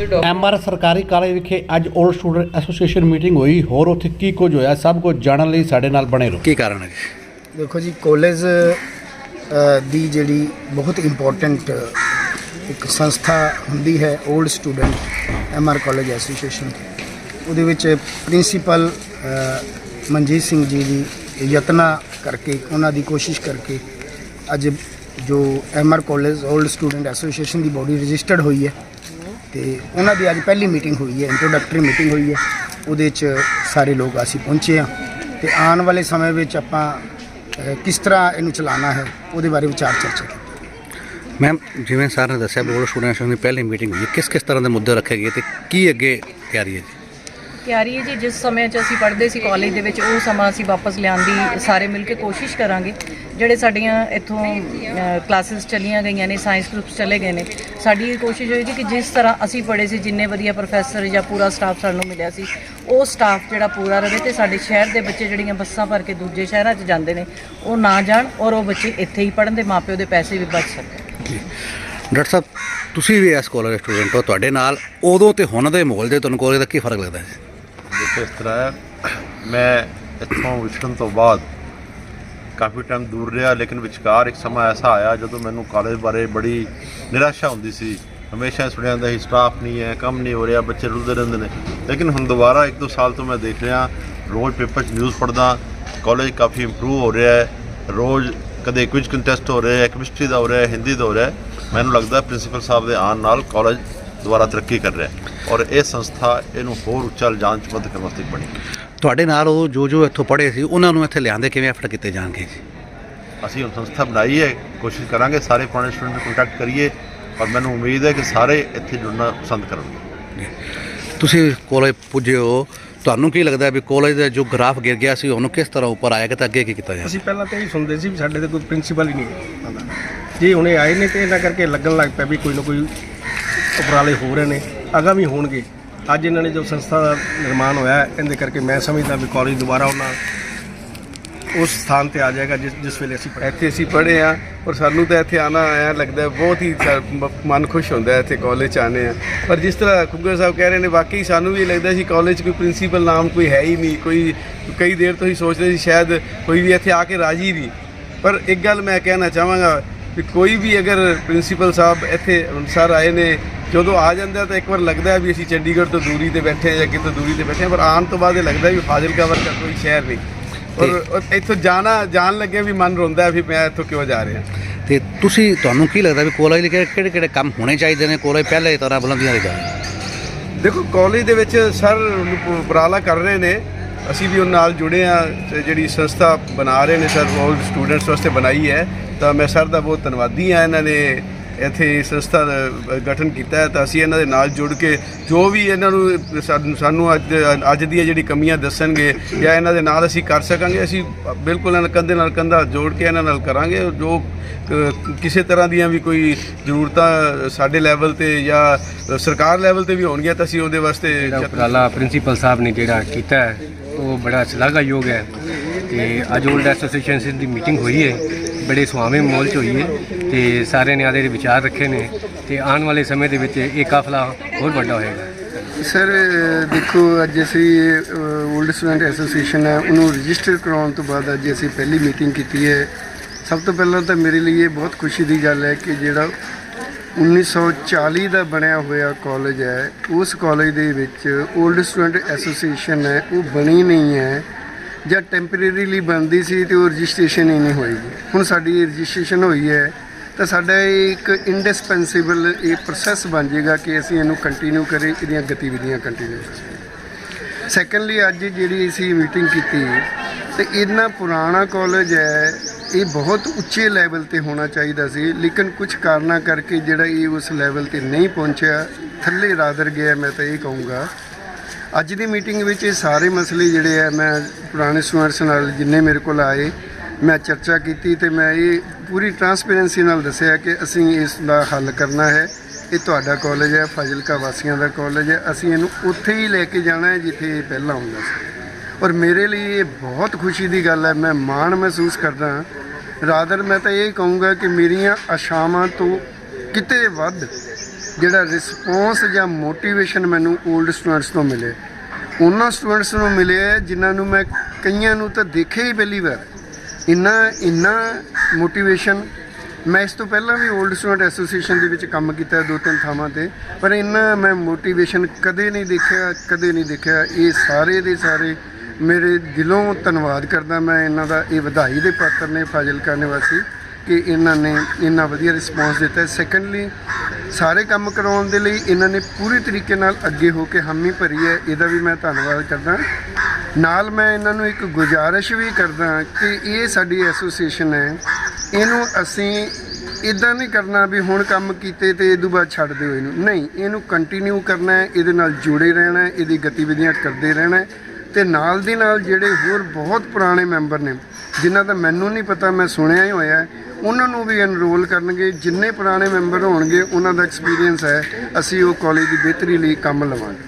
M R ਸਰਕਾਰੀ college ਵਿਖੇ ਅੱਜ 올 ਸਟੂਡੈਂਟ ਐਸੋਸੀਏਸ਼ਨ ਮੀਟਿੰਗ ਹੋਈ। ਹੋਰ ਉੱਥੇ ਕੀ ਕੁਝ ਹੋਇਆ? ਸਭ ਕੁਝ ਜਾਣਨ ਲਈ ਸਾਡੇ ਨਾਲ ਬਣੇ ਰਹੋ। ਕੀ ਕਾਰਨ ਹੈ? ਦੇਖੋ ਜੀ ਕਾਲਜ ਦੀ ਜਿਹੜੀ ਬਹੁਤ ਇੰਪੋਰਟੈਂਟ ਇੱਕ ਸੰਸਥਾ ਹੁੰਦੀ ਹੈ 올 ਸਟੂਡੈਂਟ ਐਮਆਰ ਕਾਲਜ ਐਸੋਸੀਏਸ਼ਨ ਉਹਦੇ ਵਿੱਚ ਪ੍ਰਿੰਸੀਪਲ ਮਨਜੀਤ ਸਿੰਘ ਜੀ ਦੀ ਯਤਨਾ ਕਰਕੇ ਉਹਨਾਂ ਦੀ ਕੋਸ਼ਿਸ਼ ਕਰਕੇ ਅੱਜ ਜੋ ਐਮਆਰ ਕਾਲਜ 올 ਸਟੂਡੈਂਟ ਐਸੋਸੀਏਸ਼ਨ ਦੀ ਬੋਡੀ ਰਜਿਸਟਰਡ ਹੋਈ ਹੈ। ਤੇ ਉਹਨਾਂ ਦੀ ਅੱਜ ਪਹਿਲੀ ਮੀਟਿੰਗ ਹੋਈ ਹੈ ਇੰਟਰੋਡਕਟਰੀ ਮੀਟਿੰਗ ਹੋਈ ਹੈ। ਉਹਦੇ 'ਚ ਸਾਰੇ ਲੋਕ ਅਸੀਂ ਪਹੁੰਚੇ ਹਾਂ ਤੇ ਆਉਣ ਵਾਲੇ ਸਮੇਂ ਵਿੱਚ ਆਪਾਂ ਅ, ਕਿਸ ਤਰ੍ਹਾਂ ਇਹਨੂੰ ਚਲਾਉਣਾ ਹੈ ਉਹਦੇ ਬਾਰੇ ਵਿਚਾਰ ਚਰਚਾ ਕੀਤੀ। ਮੈਮ ਜਿਵੇਂ ਸਰ ਨੇ ਦੱਸਿਆ 올ਡ ਸਟੂਡੈਂਟ ਦੀ ਪਹਿਲੀ ਮੀਟਿੰਗ ਹੋਈ ਕਿਸ ਕਿਸ ਤਰ੍ਹਾਂ ਦੇ ਮੁੱਦੇ ਰੱਖੇ ਗਏ ਤੇ ਕੀ ਅੱਗੇ ਤਿਆਰੀ ਹੈ ਜੀ? ਤਿਆਰੀ ਹੈ ਜੀ, ਜਿਸ ਸਮੇਂ 'ਚ ਅਸੀਂ ਪੜ੍ਹਦੇ ਸੀ ਕਾਲਜ ਦੇ ਵਿੱਚ, ਉਹ ਸਮਾਂ ਅਸੀਂ ਵਾਪਸ ਲਿਆਉਣ ਦੀ ਸਾਰੇ ਮਿਲ ਕੇ ਕੋਸ਼ਿਸ਼ ਕਰਾਂਗੇ। ਜਿਹੜੇ ਸਾਡੀਆਂ ਇੱਥੋਂ ਕਲਾਸਿਸ ਚਲੀਆਂ ਗਈਆਂ ਨੇ ਸਾਇੰਸ ਗਰੁੱਪਸ ਚਲੇ ਗਏ ਨੇ, ਸਾਡੀ ਇਹ ਕੋਸ਼ਿਸ਼ ਹੋਏਗੀ ਕਿ ਜਿਸ ਤਰ੍ਹਾਂ ਅਸੀਂ ਪੜ੍ਹੇ ਸੀ, ਜਿੰਨੇ ਵਧੀਆ ਪ੍ਰੋਫੈਸਰ ਜਾਂ ਪੂਰਾ ਸਟਾਫ ਸਾਨੂੰ ਮਿਲਿਆ ਸੀ, ਉਹ ਸਟਾਫ ਜਿਹੜਾ ਪੂਰਾ ਰਹੇ ਤੇ ਸਾਡੇ ਸ਼ਹਿਰ ਦੇ ਬੱਚੇ ਜਿਹੜੀਆਂ ਬੱਸਾਂ ਭਰ ਕੇ ਦੂਜੇ ਸ਼ਹਿਰਾਂ 'ਚ ਜਾਂਦੇ ਨੇ, ਉਹ ਨਾ ਜਾਣ ਔਰ ਉਹ ਬੱਚੇ ਇੱਥੇ ਹੀ ਪੜ੍ਹਨ ਦੇ ਮਾਪਿਓ ਦੇ ਪੈਸੇ ਵੀ ਬਚ ਸਕਣ। ਡਾਕਟਰ ਸਾਹਿਬ, ਤੁਸੀਂ ਵੀ ਇਸ ਕਾਲਜ ਸਟੂਡੈਂਟ ਹੋ, ਤੁਹਾਡੇ ਨਾਲ, ਉਦੋਂ ਤੇ ਹੁਣ ਦੇ ਮਾਹੌਲ ਦੇ ਤੁਹਾਨੂੰ ਕਾਲਜ ਦਾ ਕੀ ਫ਼ਰਕ ਲੱਗਦਾ ਹੈ? ਇਸ ਤਰ੍ਹਾਂ ਮੈਂ ਇੱਥੋਂ ਵਿਛੜਨ ਤੋਂ ਬਾਅਦ ਕਾਫੀ ਟਾਈਮ ਦੂਰ ਰਿਹਾ, ਲੇਕਿਨ ਵਿਚਕਾਰ ਇੱਕ ਸਮਾਂ ਐਸਾ ਆਇਆ ਜਦੋਂ ਮੈਨੂੰ ਕਾਲਜ ਬਾਰੇ ਬੜੀ ਨਿਰਾਸ਼ਾ ਹੁੰਦੀ ਸੀ। ਹਮੇਸ਼ਾ ਸੁਣਿਆ ਜਾਂਦਾ ਸੀ ਸਟਾਫ ਨਹੀਂ ਹੈ, ਕੰਮ ਨਹੀਂ ਹੋ ਰਿਹਾ, ਬੱਚੇ ਰੁਲਦੇ ਰਹਿੰਦੇ ਨੇ। ਲੇਕਿਨ ਹੁਣ ਦੁਬਾਰਾ ਇੱਕ ਦੋ ਸਾਲ ਤੋਂ ਮੈਂ ਦੇਖ ਰਿਹਾ, ਰੋਜ਼ ਪੇਪਰ 'ਚ ਨਿਊਜ਼ ਪੜ੍ਹਦਾ ਕਾਲਜ ਕਾਫੀ ਇੰਪਰੂਵ ਹੋ ਰਿਹਾ ਹੈ। ਰੋਜ਼ ਕਦੇ ਕੁਝ ਕੰਟੈਸਟ ਹੋ ਰਿਹਾ ਹੈ ਕੈਮਿਸਟਰੀ ਦਾ ਹੋ ਰਿਹਾ ਹੈ, ਹਿੰਦੀ ਦਾ ਹੋ ਰਿਹਾ ਹੈ। ਮੈਨੂੰ ਲੱਗਦਾ ਪ੍ਰਿੰਸੀਪਲ ਸਾਹਿਬ ਦੇ ਆਉਣ ਨਾਲ ਕਾਲਜ ਦੁਬਾਰਾ ਤਰੱਕੀ ਕਰ ਰਿਹਾ ਹੈ ਔਰ ਇਹ ਸੰਸਥਾ ਇਹਨੂੰ ਹੋਰ ਉੱਚਾ ਲਿਜਾਣ 'ਚ ਮਦਦ ਕਰਨ ਵਾਸਤੇ ਬਣੀ ਤੁਹਾਡੇ ਨਾਲ ਉਹ ਜੋ ਜੋ ਇੱਥੋਂ ਪੜ੍ਹੇ ਸੀ ਉਹਨਾਂ ਨੂੰ ਇੱਥੇ ਲਿਆਂਦੇ ਕਿਵੇਂ ਐਫਰਟ ਕੀਤੇ ਜਾਣਗੇ ਜੀ? ਅਸੀਂ ਹੁਣ ਸੰਸਥਾ ਬਣਾਈ ਹੈ ਕੋਸ਼ਿਸ਼ ਕਰਾਂਗੇ ਸਾਰੇ ਪੁਰਾਣੇ ਸਟੂਡੈਂਟ ਨੂੰ ਕੰਟੈਕਟ ਕਰੀਏ ਔਰ ਮੈਨੂੰ ਉਮੀਦ ਹੈ ਕਿ ਸਾਰੇ ਇੱਥੇ ਜੁੜਨਾ ਪਸੰਦ ਕਰਨਗੇ। ਤੁਸੀਂ ਕਾਲਜ ਪੁੱਜੇ ਹੋ ਤੁਹਾਨੂੰ ਕੀ ਲੱਗਦਾ ਵੀ ਕਾਲਜ ਦਾ ਜੋ ਗ੍ਰਾਫ ਗਿਰ ਗਿਆ ਸੀ ਉਹਨੂੰ ਕਿਸ ਤਰ੍ਹਾਂ ਉੱਪਰ ਆਏਗਾ ਤਾਂ ਅੱਗੇ ਕੀ ਕੀਤਾ ਜਾਏ ਅਸੀਂ ਪਹਿਲਾਂ ਤਾਂ ਇਹ ਸੁਣਦੇ ਸੀ ਵੀ ਸਾਡੇ ਤੇ ਕੋਈ ਪ੍ਰਿੰਸੀਪਲ ਹੀ ਨਹੀਂ ਆਉਂਦਾ ਜੇ ਹੁਣੇ ਆਏ ਨੇ ਤੇ ਇਹਨਾਂ ਕਰਕੇ ਲੱਗਣ ਲੱਗ ਪਿਆ ਵੀ ਕੋਈ ਨਾ ਕੋਈ ਉਪਰਾਲੇ ਹੋ ਰਹੇ ਨੇ ਅਗਾਮੀ ਹੋਣਗੇ। ਅੱਜ ਇਹਨਾਂ ਨੇ ਜੋ ਸੰਸਥਾ ਦਾ ਨਿਰਮਾਣ ਹੋਇਆ ਇਹਦੇ ਕਰਕੇ ਮੈਂ ਸਮਝਦਾ ਵੀ ਕਾਲਜ ਦੁਬਾਰਾ ਉਹਨਾਂ ਉਸ ਸਥਾਨ ਤੇ ਆ ਜਾਏਗਾ ਜਿਸ ਜਿਸ ਵੇਲੇ ਅਸੀਂ ਇੱਥੇ ਅਸੀਂ ਪੜ੍ਹੇ ਆ ਔਰ ਸਾਨੂੰ ਤਾਂ ਇੱਥੇ ਆਣਾ ਆਇਆ ਲੱਗਦਾ ਬਹੁਤ ਹੀ ਮਨ ਖੁਸ਼ ਹੁੰਦਾ ਹੈ ਇੱਥੇ ਕਾਲਜ ਚ ਆਨੇ ਆ ਪਰ ਜਿਸ ਤਰ੍ਹਾਂ ਕੁੱਗਰ ਸਾਹਿਬ ਕਹਿ ਰਹੇ ਨੇ ਵਾਕਈ ਸਾਨੂੰ ਵੀ ਲੱਗਦਾ ਸੀ ਕਾਲਜ 'ਚ ਕੋਈ ਪ੍ਰਿੰਸੀਪਲ ਨਾਮ ਕੋਈ ਹੈ ਹੀ ਨਹੀਂ, ਕੋਈ ਕਈ ਦੇਰ ਤੋਂ ਹੀ ਸੋਚਦੇ ਸੀ ਸ਼ਾਇਦ ਕੋਈ ਵੀ ਇੱਥੇ ਆ ਕੇ ਰਾਜੀ ਨਹੀਂ। ਪਰ ਇੱਕ ਗੱਲ ਮੈਂ ਕਹਿਣਾ ਚਾਹਾਂਗਾ ਕਿ ਕੋਈ ਵੀ ਅਗਰ ਪ੍ਰਿੰਸੀਪਲ ਸਾਹਿਬ ਇੱਥੇ ਸਰ ਆਏ ਨੇ ਜਦੋਂ ਆ ਜਾਂਦਾ ਤਾਂ ਇੱਕ ਵਾਰ ਲੱਗਦਾ ਹੈ ਵੀ ਅਸੀਂ ਚੰਡੀਗੜ੍ਹ ਤੋਂ ਦੂਰੀ ਤੇ ਬੈਠੇ ਜਾਂ ਕਿਤੋਂ ਦੂਰੀ ਤੇ ਬੈਠੇ ਹਾਂ ਪਰ ਆਉਣ ਤੋਂ ਬਾਅਦ ਇਹ ਲੱਗਦਾ ਵੀ ਫਾਜ਼ਿਲਕਾ ਵਰਗਾ ਕੋਈ ਸ਼ਹਿਰ ਨਹੀਂ। ਔਰ ਇੱਥੋਂ ਜਾਣਾ ਜਾਣ ਲੱਗੇ ਵੀ ਮਨ ਰੋਂਦਾ ਵੀ ਮੈਂ ਇੱਥੋਂ ਕਿਉਂ ਜਾ ਰਿਹਾ। ਤੇ ਤੁਸੀਂ ਤੁਹਾਨੂੰ ਕੀ ਲੱਗਦਾ ਵੀ ਕਾਲਜ ਲਈ ਕਿਹੜੇ ਕਿਹੜੇ ਕੰਮ ਹੋਣੇ ਚਾਹੀਦੇ ਨੇ? ਕਾਲਜ ਪਹਿਲੇ ਤਰ੍ਹਾਂ ਬੁਲੰਦੀਆਂ ਦੇ ਜਾਣ ਦੇਖੋ ਕਾਲਜ ਦੇ ਵਿੱਚ ਸਰ ਉਪਰਾਲਾ ਕਰ ਰਹੇ ਨੇ। ਅਸੀਂ ਵੀ ਉਹਨਾਂ ਨਾਲ ਜੁੜੇ ਆ ਜਿਹੜੀ ਸੰਸਥਾ ਬਣਾ ਰਹੇ ਨੇ ਸਰ 올ਡ ਸਟੂਡੈਂਟਸ ਵਾਸਤੇ ਬਣਾਈ ਹੈ। ਤਾਂ ਮੈਂ ਸਰ ਦਾ ਬਹੁਤ ਧੰਨਵਾਦੀ ਆ ਇਹਨਾਂ ਨੇ ਇੱਥੇ ਸੰਸਥਾ ਦਾ ਗਠਨ ਕੀਤਾ ਹੈ ਤਾਂ ਅਸੀਂ ਇਹਨਾਂ ਦੇ ਨਾਲ ਜੁੜ ਕੇ ਜੋ ਵੀ ਇਹਨਾਂ ਨੂੰ ਸਾਨੂੰ- ਅੱਜ ਅੱਜ ਦੀਆਂ ਜਿਹੜੀ ਕਮੀਆਂ ਦੱਸਣਗੇ ਜਾਂ ਇਹਨਾਂ ਦੇ ਨਾਲ ਅਸੀਂ ਕਰ ਸਕਾਂਗੇ ਅਸੀਂ ਬਿਲਕੁਲ ਇਹਨਾਂ ਕੰਧੇ ਨਾਲ ਕੰਧਾ ਜੋੜ ਕੇ ਇਹਨਾਂ ਨਾਲ ਕਰਾਂਗੇ ਜੋ ਕਿਸੇ ਤਰ੍ਹਾਂ ਦੀਆਂ ਵੀ ਕੋਈ ਜ਼ਰੂਰਤਾਂ ਸਾਡੇ ਲੈਵਲ ਤੇ ਜਾਂ ਸਰਕਾਰ ਲੈਵਲ ਤੇ ਵੀ ਹੋਣਗੀਆਂ ਤਾਂ ਅਸੀਂ ਉਹਦੇ ਵਾਸਤੇ ਉਪਰਾਲਾ ਪ੍ਰਿੰਸੀਪਲ ਸਾਹਿਬ ਨੇ ਜਿਹੜਾ ਕੀਤਾ ਹੈ ਉਹ ਬੜਾ ਸ਼ਲਾਘਾਯੋਗ ਹੈ। ਤੇ ਅੱਜ 올ਡ ਐਸੋਸੀਏਸ਼ਨ ਦੀ ਮੀਟਿੰਗ ਹੋਈ ਹੈ ਬੜੇ ਸੁਹਾਵੇਂ ਮਾਹੌਲ 'ਚ ਹੋਈ ਹੈ। ਤੇ ਸਾਰਿਆਂ ਨੇ ਆਦੇ ਵਿਚਾਰ ਰੱਖੇ ਨੇ ਤੇ ਆਉਣ ਵਾਲੇ ਸਮੇਂ ਦੇ ਵਿੱਚ ਇਹ ਕਾਫਲਾ ਹੋਰ ਵੱਡਾ ਹੋਏਗਾ। ਸਰ, ਦੇਖੋ, ਅੱਜ ਅਸੀਂ 올ਡ ਸਟੂਡੈਂਟ ਐਸੋਸੀਏਸ਼ਨ ਹੈ ਉਹਨੂੰ ਰਜਿਸਟਰ ਕਰਾਉਣ ਤੋਂ ਬਾਅਦ ਅੱਜ ਅਸੀਂ ਪਹਿਲੀ ਮੀਟਿੰਗ ਕੀਤੀ ਹੈ। ਸਭ ਤੋਂ ਪਹਿਲਾਂ ਤਾਂ ਮੇਰੇ ਲਈ ਇਹ ਬਹੁਤ ਖੁਸ਼ੀ ਦੀ ਗੱਲ ਹੈ ਕਿ ਜਿਹੜਾ 1940 ਦਾ ਬਣਿਆ ਹੋਇਆ ਕਾਲਜ ਹੈ, ਉਸ ਕਾਲਜ ਦੇ ਵਿੱਚ 올ਡ ਸਟੂਡੈਂਟ ਐਸੋਸੀਏਸ਼ਨ ਹੈ, ਉਹ ਬਣੀ ਨਹੀਂ ਹੈ ਜਾਂ ਟੈਂਪਰੇਰੀਲੀ ਬਣਦੀ ਸੀ ਤੇ ਉਹ ਰਜਿਸਟ੍ਰੇਸ਼ਨ ਹੀ ਨਹੀਂ ਹੋਏਗੀ। ਹੁਣ ਸਾਡੀ ਰਜਿਸਟ੍ਰੇਸ਼ਨ ਹੋਈ ਹੈ ਤਾਂ ਸਾਡਾ ਇਹ ਇੱਕ ਇੰਡਿਸਪੈਂਸੇਬਲ ਇਹ ਪ੍ਰੋਸੈਸ ਬਣ ਜਾਏਗਾ ਕਿ ਅਸੀਂ ਇਹਨੂੰ ਕੰਟੀਨਿਊ ਕਰੇ ਇਹਦੀਆਂ ਗਤੀਵਿਧੀਆਂ ਕੰਟੀਨਿਊ ਕਰੇ ਸੈਕੰਡਲੀ ਅੱਜ ਜਿਹੜੀ ਅਸੀਂ ਮੀਟਿੰਗ ਕੀਤੀ, ਤੇ ਇੰਨਾ ਪੁਰਾਣਾ ਕਾਲਜ ਹੈ, ਇਹ ਬਹੁਤ ਉੱਚੇ ਲੈਵਲ ਤੇ ਹੋਣਾ ਚਾਹੀਦਾ ਸੀ, ਲੇਕਿਨ ਕੁਝ ਕਾਰਨਾਂ ਕਰਕੇ ਜਿਹੜਾ ਇਹ ਉਸ ਲੈਵਲ ਤੇ ਨਹੀਂ ਪਹੁੰਚਿਆ, ਥੱਲੇ ਰਾਦਰ ਗਿਆ, ਮੈਂ ਤਾਂ ਇਹ ਕਹੂੰਗਾ। ਅੱਜ ਦੀ ਮੀਟਿੰਗ ਵਿੱਚ ਇਹ ਸਾਰੇ ਮਸਲੇ ਜਿਹੜੇ ਆ, ਮੈਂ ਪੁਰਾਣੇ ਸਟੂਡੈਂਟਸ ਨਾਲ ਜਿੰਨੇ ਮੇਰੇ ਕੋਲ ਆਏ ਮੈਂ ਚਰਚਾ ਕੀਤੀ ਤੇ ਮੈਂ ਇਹ ਪੂਰੀ ਟਰਾਂਸਪੇਰੈਂਸੀ ਨਾਲ ਦੱਸਿਆ ਕਿ ਅਸੀਂ ਇਸ ਦਾ ਹੱਲ ਕਰਨਾ ਹੈ। ਇਹ ਤੁਹਾਡਾ ਕਾਲਜ ਹੈ, ਫਾਜ਼ਿਲਕਾ ਵਾਸੀਆਂ ਦਾ ਕਾਲਜ ਹੈ। ਅਸੀਂ ਇਹਨੂੰ ਉੱਥੇ ਹੀ ਲੈ ਕੇ ਜਾਣਾ ਹੈ ਜਿੱਥੇ ਇਹ ਪਹਿਲਾਂ ਹੁੰਦਾ ਸੀ। ਔਰ ਮੇਰੇ ਲਈ ਇਹ ਬਹੁਤ ਖੁਸ਼ੀ ਦੀ ਗੱਲ ਹੈ, ਮੈਂ ਮਾਣ ਮਹਿਸੂਸ ਕਰਦਾ ਰਾਦਰ ਮੈਂ ਤਾਂ ਇਹ ਕਹੂੰਗਾ ਕਿ ਮੇਰੀਆਂ ਆਸ਼ਾਵਾਂ ਤੋਂ ਕਿਤੇ ਵੱਧ ਜਿਹੜਾ ਰਿਸਪੌਂਸ ਜਾਂ ਮੋਟੀਵੇਸ਼ਨ ਮੈਨੂੰ 올ਡ ਸਟੂਡੈਂਟਸ ਤੋਂ ਮਿਲੇ ਉਹਨਾਂ ਸਟੂਡੈਂਟਸ ਨੂੰ ਮਿਲੇ ਜਿਨ੍ਹਾਂ ਨੂੰ ਮੈਂ ਕਈਆਂ ਨੂੰ ਤਾਂ ਦੇਖਿਆ ਹੀ ਪਹਿਲੀ ਵਾਰ। ਇੰਨਾ ਇੰਨਾ ਮੋਟੀਵੇਸ਼ਨ ਮੈਂ ਇਸ ਤੋਂ ਪਹਿਲਾਂ ਵੀ 올ਡ ਸਟੂਡੈਂਟ ਐਸੋਸੀਏਸ਼ਨ ਦੇ ਵਿੱਚ ਕੰਮ ਕੀਤਾ ਦੋ ਤਿੰਨ ਥਾਵਾਂ ਤੇ, ਪਰ ਇੰਨਾ ਮੈਂ ਮੋਟੀਵੇਸ਼ਨ ਕਦੇ ਨਹੀਂ ਦੇਖਿਆ, ਕਦੇ ਨਹੀਂ ਦੇਖਿਆ। ਇਹ ਸਾਰੇ ਦੇ ਸਾਰੇ ਮੇਰੇ ਦਿਲੋਂ ਧੰਨਵਾਦ ਕਰਦਾ ਮੈਂ ਇਹਨਾਂ ਦਾ, ਇਹ ਵਧਾਈ ਦੇ ਪਾਤਰ ਨੇ ਫਾਜ਼ਿਲਕਾ ਨਿਵਾਸੀ, ਕਿ ਇਹਨਾਂ ਨੇ ਇੰਨਾ ਵਧੀਆ ਰਿਸਪੌਂਸ ਦਿੱਤਾ ਸੈਕੰਡਲੀ ਸਾਰੇ ਕੰਮ ਕਰਾਉਣ ਦੇ ਲਈ ਇਹਨਾਂ ਨੇ ਪੂਰੀ ਤਰੀਕੇ ਨਾਲ ਅੱਗੇ ਹੋ ਕੇ ਹਾਮੀ ਭਰੀ ਹੈ, ਇਹਦਾ ਵੀ ਮੈਂ ਧੰਨਵਾਦ ਕਰਦਾ। ਨਾਲ ਮੈਂ ਇਹਨਾਂ ਨੂੰ ਇੱਕ ਗੁਜ਼ਾਰਿਸ਼ ਵੀ ਕਰਦਾ ਕਿ ਇਹ ਸਾਡੀ ਐਸੋਸੀਏਸ਼ਨ ਹੈ, ਇਹਨੂੰ ਅਸੀਂ ਇਦਾਂ ਨਹੀਂ ਕਰਨਾ ਵੀ ਹੁਣ ਕੰਮ ਕੀਤੇ ਤੇ ਇਹ ਤੋਂ ਬਾਅਦ ਛੱਡ ਦਿਓ ਇਹਨੂੰ। ਨਹੀਂ, ਇਹਨੂੰ ਕੰਟੀਨਿਊ ਕਰਨਾ ਹੈ, ਇਹਦੇ ਨਾਲ ਜੁੜੇ ਰਹਿਣਾ ਹੈ, ਇਹਦੀ ਗਤੀਵਿਧੀਆਂ ਕਰਦੇ ਰਹਿਣਾ ਹੈ ਤੇ ਨਾਲ ਦੀ ਨਾਲ ਜਿਹੜੇ ਹੋਰ ਬਹੁਤ ਪੁਰਾਣੇ ਮੈਂਬਰ ਨੇ, ਜਿਨ੍ਹਾਂ ਦਾ ਮੈਨੂੰ ਨਹੀਂ ਪਤਾ, ਮੈਂ ਸੁਣਿਆ ਹੀ ਹੋਇਆ ਉਹਨਾਂ ਨੂੰ ਵੀ ਐਨਰੋਲ ਕਰਨਗੇ। ਜਿੰਨੇ ਪੁਰਾਣੇ ਮੈਂਬਰ ਹੋਣਗੇ, ਉਹਨਾਂ ਦਾ ਐਕਸਪੀਰੀਅੰਸ ਹੈ, ਅਸੀਂ ਉਹ ਕਾਲਜ ਦੀ ਬਿਹਤਰੀ ਲਈ ਕੰਮ ਲਵਾਂਗੇ।